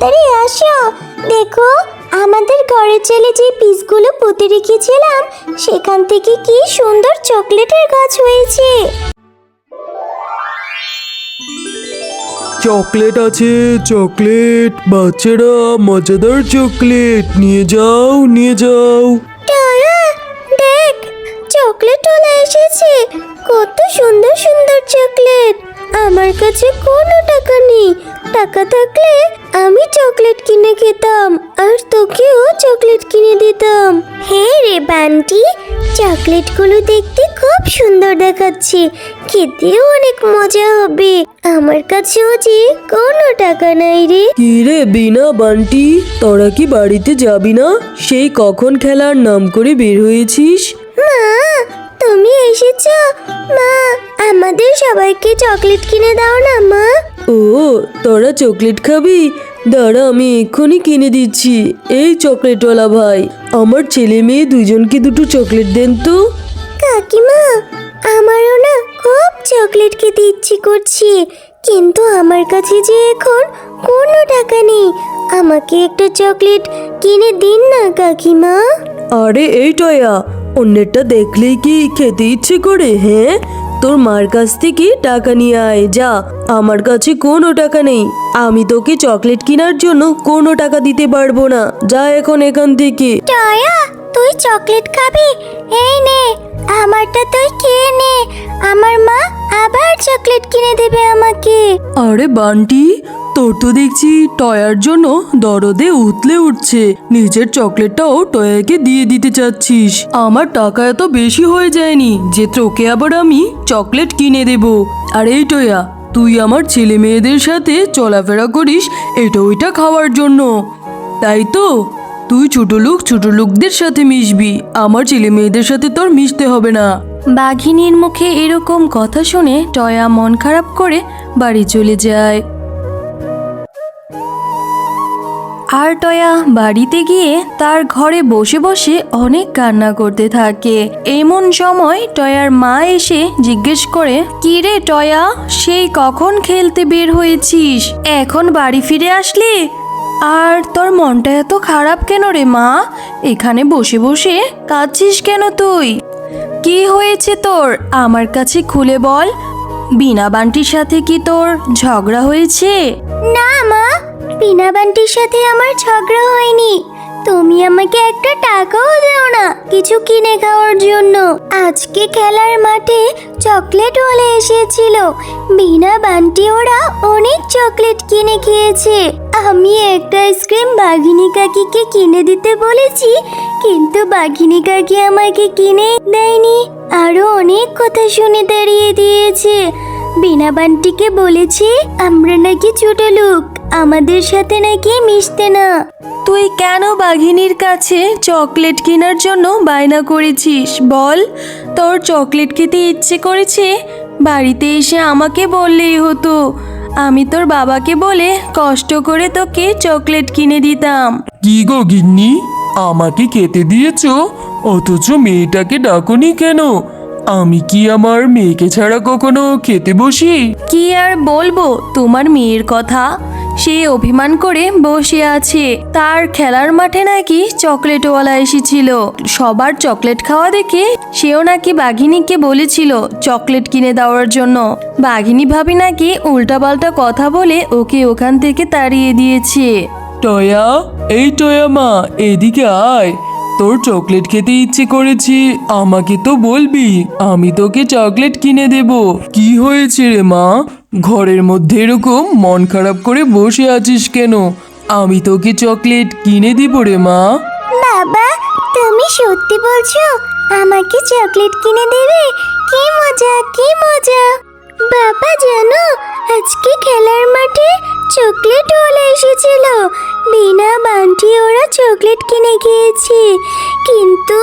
তাড়াতাড়ি আসো। দেখো আমাদের ঘরের চলে যে পিসগুলো পুঁতে রেখেছিলাম সেখান থেকে কি সুন্দর চকলেটের গাছ হয়েছে। চকলেট আছে চকলেট। বাচ্চারা মজাদার চকলেট। নিয়ে যাও নিয়ে যাও। দেখ চকলেট ওলা এসেছে। কত সুন্দর সুন্দর চকলেট। আমার কাছে কোনো টাকা নেই। টাকা থাকলে আমি চকলেট কিনে খেতাম আর তোকেও চকলেট কিনে দিতাম। হ্যাঁ রে বান্টি চকলেটগুলো দেখতে খুব সুন্দর দেখাচ্ছে। খেতেও অনেক মজা হবে। আমার কাছেও যে কোনো টাকা নাই রে। কি রে বিনা বান্টি তোরা কি বাড়িতে যাবি না? সেই কখন খেলার নাম করে বের হয়েছিস? মা তুমি এসেছ? মা আমাদের সবাইকে চকলেট কিনে দাও না মা। ও তোরা চকলেট খাবি? দাঁড়া আমি এক্ষুনি কিনে দিচ্ছি। এই চকলেটওয়ালা ভাই আমার ছেলে মেয়ে দুজনকে দুটো চকলেট দেন তো। কাকিমা আমারও না খুব চকলেট খেতে ইচ্ছে করছে। কিন্তু আমার কাছে যে এখন কোনো টাকা নেই। আমাকে একটা চকলেট কিনে দিন না কাকিমা। আরে এই টয়া অন্যেরটা দেখলেই কি খেতে ইচ্ছে করে হ্যাঁ? তোর মার কাছ থেকে টাকা নিয়ে আয়, যা। আমার কাছে কোনো টাকা নেই। আমি তোকে চকলেট কেনার জন্য কোনো টাকা দিতে পারব না। যা এখন এখান থেকে। তুই চকলেট খাবি? এই নে। আমারটা তুই খেয়ে নে। আমার মা আবার চকলেট কিনে দেবে আমাকে। আরে বান্টি, তোর তো দেখছি টয়ার জন্য দরদে উতলে উঠছে। নিজের চকলেটটাও টয়াকে দিয়ে দিতে চাচ্ছিস। আমার টাকা এত বেশি হয়ে যায়নি যে তোকে আবার আমি চকলেট কিনে দেব। আর এই টয়া, তুই আমার ছেলে মেয়েদের সাথে চলাফেরা করিস এটা ওইটা খাওয়ার জন্য। তাই তো? তুই ছোট লোক, ছোট লোকদের সাথে মিশবি। আমার ছেলে মেয়েদের সাথে তোর মিশতে হবে না। বাঘিনীর মুখে এরকম কথা শুনে টয়া মন খারাপ করে বাড়ি চলে যায়। আর টয়া বাড়িতে গিয়ে তার ঘরে বসে বসে অনেক কান্না করতে থাকে। এমন সময় টয়ার মা এসে জিজ্ঞেস করে, কি রে টয়া, সেই কখন খেলতে বের হয়েছিস? এখন বাড়ি ফিরে আসলি? আর তোর মনটা এত খারাপ কেন রে মা? এখানে বসে বসে কাঁদছিস কেন তুই? কি হয়েছে তোর? আমার কাছে খুলে বল। বিনা বান্টির সাথে কি তোর ঝগড়া হয়েছে? না মা, বিনা বান্টির সাথে আমার ঝগড়া হয়নি। তুমি আমাকে একটা টাকাও দেও না কিছু কিনে খাওয়ার জন্য। আজকে খেলার মাঠে চকলেট ওলে এসেছিল। বিনা বান্টি ওরা অনেক চকলেট কিনে খেয়েছে। আমি একটা আইসক্রিম বাঘিনী কাকিকে কিনে দিতে বলেছি, কিন্তু বাঘিনী কাকি আমাকে কিনে দেয়নি। আরও অনেক কথা শুনে দাঁড়িয়ে দিয়েছে। বিনা বান্টিকে বলেছে, আমরা নাকি ছোট লোক, আমাদের সাথে নাকি মিশতে না। তুই কেন বাঘিনীর কাছে চকলেট কেনার জন্য বায়না করেছিস? বল, তোর চকলেট খেতে ইচ্ছে করেছে? বাড়িতে এসে আমাকে বললেই হতো। আমি তোর বাবাকে বলে কষ্ট করে তোকে চকলেট কিনে দিতাম। কি গো গিন্নি? আমাকে খেতে দিয়েছ? অথচ মেয়েটাকে ডাকনি কেন? আমি কি আমার মেয়েকে ছাড়া কখনো খেতে বসি? কি আর বলব তোমার মেয়ের কথা? সে অভিমান করে বসে আছে। তার খেলার মাঠে নাকি চকলেটওয়ালা এসেছিল। সবার চকলেট খাওয়া দেখে সেও নাকি বাঘিনীকে বলেছিল চকলেট কিনে দেওয়ার জন্য। বাঘিনী ভাবি নাকি উল্টাপাল্টা কথা বলে ওকে ওখান থেকে তাড়িয়ে দিয়েছে। টয়া, এই টয়া মা, এদিকে আয়। তোর চকলেট খেতে ইচ্ছে করেছি, আমাকে তো বলবি, আমি তোকে চকলেট কিনে দেব। কি হয়েছে রে মা? ঘরের মধ্যে এরকম মন খারাপ করে বসে আছিস কেন? আমি তোকে চকলেট কিনে দিব রে মা। বাবা, তুমি সত্যি বলছো, আমাকে চকলেট কিনে দেবে? কি মজা কি মজা। বাবা, জানো, আজকে খেলার মাঠে চকলেট ওলা এসেছিল। বিনা বান্টি ওরা চকলেট কিনে খেয়েছে। কিন্তু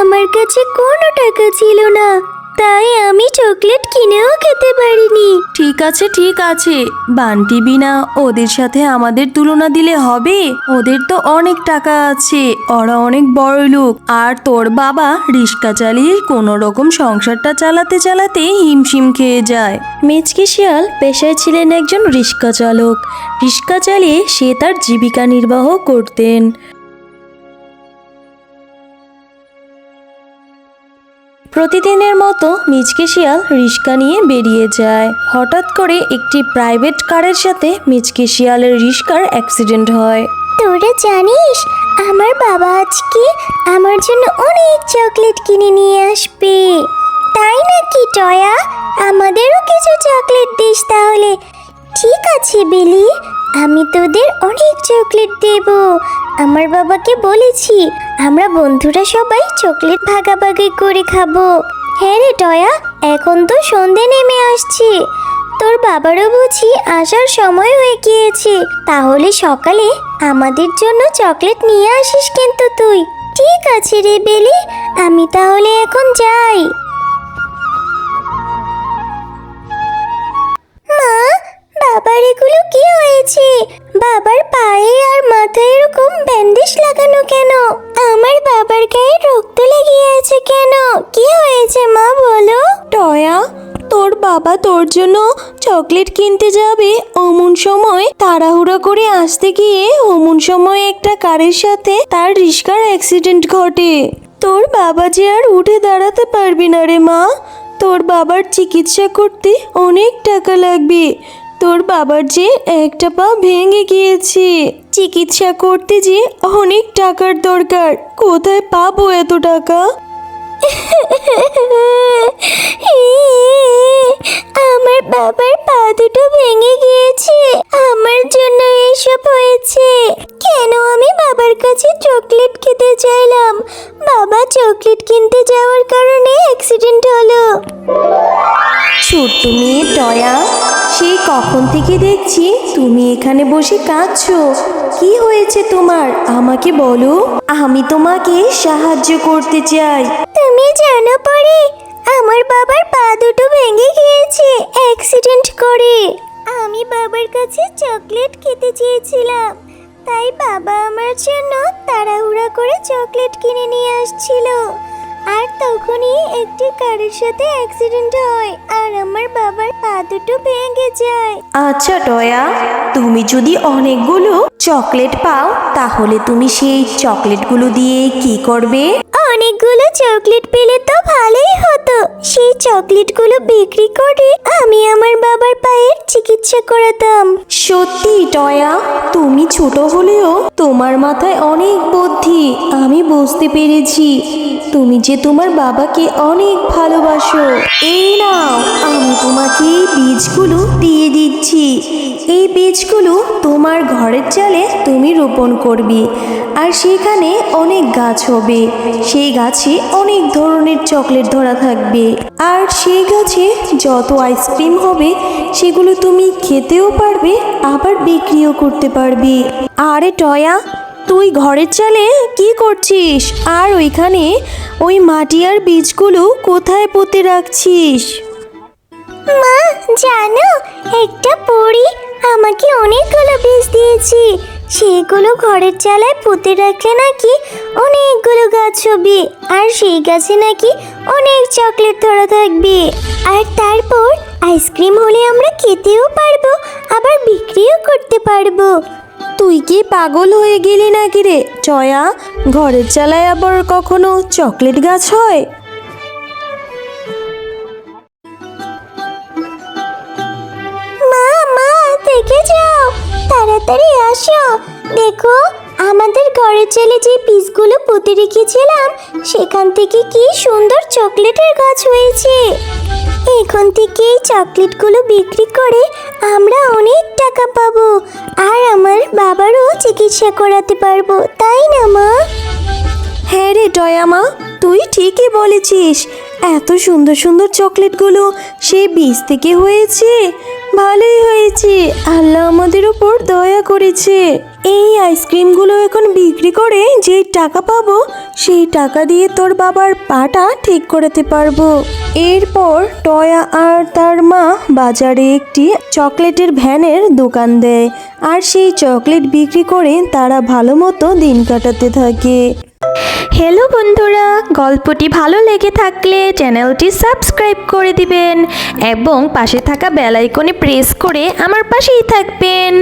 আমার কাছে কোনো টাকা ছিল না। তাই আমি চকলেট কিনেও খেতে পারিনি। ঠিক আছে ঠিক আছে। বান্টি বিনা ওদের সাথে আমাদের তুলনা দিলে হবে? ওদের তো অনেক টাকা আছে ওরা অনেক বড় লোক। আর তোর বাবা রিক্সা চালিয়ে কোনো রকম সংসারটা চালাতে চালাতে হিমশিম খেয়ে যায়। মেচকি শিয়াল পেশায় ছিলেন একজন রিক্সা চালক। রিক্সা চালিয়ে সে তার জীবিকা নির্বাহ করতেন। প্রতিদিনের মতো মিচকে শিয়াল রিস্কা নিয়ে বেরিয়ে যায়। হঠাৎ করে একটি প্রাইভেট কারের সাথে মিচকে শিয়ালের রিস্কার অ্যাক্সিডেন্ট হয়। তোরা জানিস, আমার বাবা আজকে আমার জন্য অনেক চকলেট কিনে নিয়ে আসবে। তাই নাকি, টয়া? আমাদেরও কিছু চকলেট দিস তাহলে। ঠিক আছে, বেলি। আমি তোদের অনেক চকলেট দেব। আমার বাবাকে বলেছি, আমরা বন্ধুরা সবাই চকলেট ভাগাভাগি করে খাব। হ্যাঁ রে টয়া, এখন তো সন্ধে নেমে আসছে। তোর বাবারও বুঝি আসার সময় হয়ে গিয়েছে। তাহলে সকালে আমাদের জন্য চকলেট নিয়ে আসিস কিন্তু তুই। ঠিক আছে রে বেলি, আমি তাহলে এখন যাই। লাগানো কেন? আমার বাবার গায়ে রক্ত লেগে আছে কেন? কি হয়েছে মা, বলো? টয়া, তোর বাবা তোর জন্য চকলেট কিনতে যাবে। অমন সময় তাড়াহুড়া করে আসতে গিয়ে অমন সময় একটা কারের সাথে তার রিস্কার অ্যাক্সিডেন্ট ঘটে। তোর বাবা যে আর উঠে দাঁড়াতে পারবি না রে মা। তোর বাবার চিকিৎসা করতে অনেক টাকা লাগবে। তোর বাবার যে একটা পা ভেঙে গিয়েছে। চিকিৎসা করতে যে অনেক টাকার দরকার। কোথায় পাবো এত টাকা? আমার বাবার পা দুটো ভেঙে গিয়েছে। আমার জন্য এসব হয়েছে। কেন আমি বাবার কাছে চকলেট খেতে চাইলাম? বাবা চকলেট কিনতে যাওয়ার কারণে অ্যাক্সিডেন্ট হলো। ছোট্ট মেয়ে টয়া সেই কখন থেকে দেখছি তুমি এখানে বসে কাঁদছো। কি হয়েছে তোমার? আমাকে বলো। আমি তোমাকে সাহায্য করতে চাই। তুমি জানো পরে, আমার বাবার পা দুটো ভেঙে গিয়েছে অ্যাক্সিডেন্ট করে। আমি বাবার কাছে চকলেট খেতে চেয়েছিলাম, তাই বাবা আমার জন্য তাড়াহুড়া করে চকলেট কিনে নিয়ে আসছিল। আর তখনই একটি কারের সাথে অ্যাক্সিডেন্ট হয় আর আমার বাবার পা দুটো ভেঙে যায়। আচ্ছা টয়া তুমি যদি অনেকগুলো চকলেট পাও তাহলে তুমি সেই চকলেটগুলো দিয়ে কি করবে? অনেকগুলো চকলেট পেলে তো ভালোই হতো। সেই চকলেটগুলো বিক্রি করে আমি আমার বাবার পায়ের চিকিৎসা করাতাম। সত্যি টয়া তুমি ছোট হলেও তোমার মাথায় অনেক বুদ্ধি আমি বুঝতে পেরেছি। তুমি যে তোমার বাবাকে অনেক ভালোবাসো, এই নাও, আমি তোমাকে এই বীজগুলো দিয়ে দিচ্ছি। এই বীজগুলো তোমার ঘরের চালে তুমি রোপণ করবে, আর সেখানে অনেক গাছ হবে। সেই গাছে অনেক ধরনের চকলেট ধরা থাকবে। আর সেই গাছে যত আইসক্রিম হবে, সেগুলো তুমি খেতেও পারবে, আবার বিক্রিও করতে পারবে। আরে টয়া তুই ঘরের চালে কি করছিস? আর ওইখানে ওই মাটি আর বীজগুলো কোথায় পুঁতে রাখছিস? মা, জানো, একটা পরী আমাকে অনেকগুলো বীজ দিয়েছি। সেগুলো ঘরের চালায় পুঁতে রাখলে নাকি অনেকগুলো গাছ হবে? আর সেই গাছে নাকি অনেক চকলেট ধরা থাকবে। আর তারপর আইসক্রিম হলে আমরা খেতেও পারব, আবার বিক্রিও করতে পারব। কি পাগল হয়ে গেলি নাকি রে? চয়া, ঘরের চালায় আবার কখনো চকলেট গাছ হয়? মা মা, দেখে যাও, তাড়াতাড়ি আসো, দেখো। আমাদের ঘরের ছেলে যে পিসগুলো পুঁতে রেখেছিলাম, সেখান থেকে কি সুন্দর চকলেটের গাছ হয়েছে। এখন থেকে এই চকলেটগুলো বিক্রি করে আমরা অনেক টাকা পাবো, আর আমার বাবারও চিকিৎসা করাতে পারব, তাই না, মা? হ্যাঁ রে টয়ামা তুই ঠিকই বলেছিস। এত সুন্দর সুন্দর চকলেটগুলো সেই বীজ থেকে হয়েছে। ভালোই হয়েছে, আল্লাহ আমাদের উপর দয়া করেছে। এই আইসক্রিমগুলো এখন বিক্রি করে যেই টাকা পাবো, সেই টাকা দিয়ে তোর বাবার পাটা ঠিক করাতে পারব। এরপর টয়া আর তার মা বাজারে একটি চকলেটের ভ্যানের দোকান দেয়, আর সেই চকলেট বিক্রি করে তারা ভালো মতো দিন কাটাতে থাকে। হ্যালো বন্ধুরা, গল্পটি ভালো লেগে থাকলে চ্যানেলটি সাবস্ক্রাইব করে দিবেন এবং পাশে থাকা বেল আইকনে প্রেস করে আমার পাশেই থাকবেন।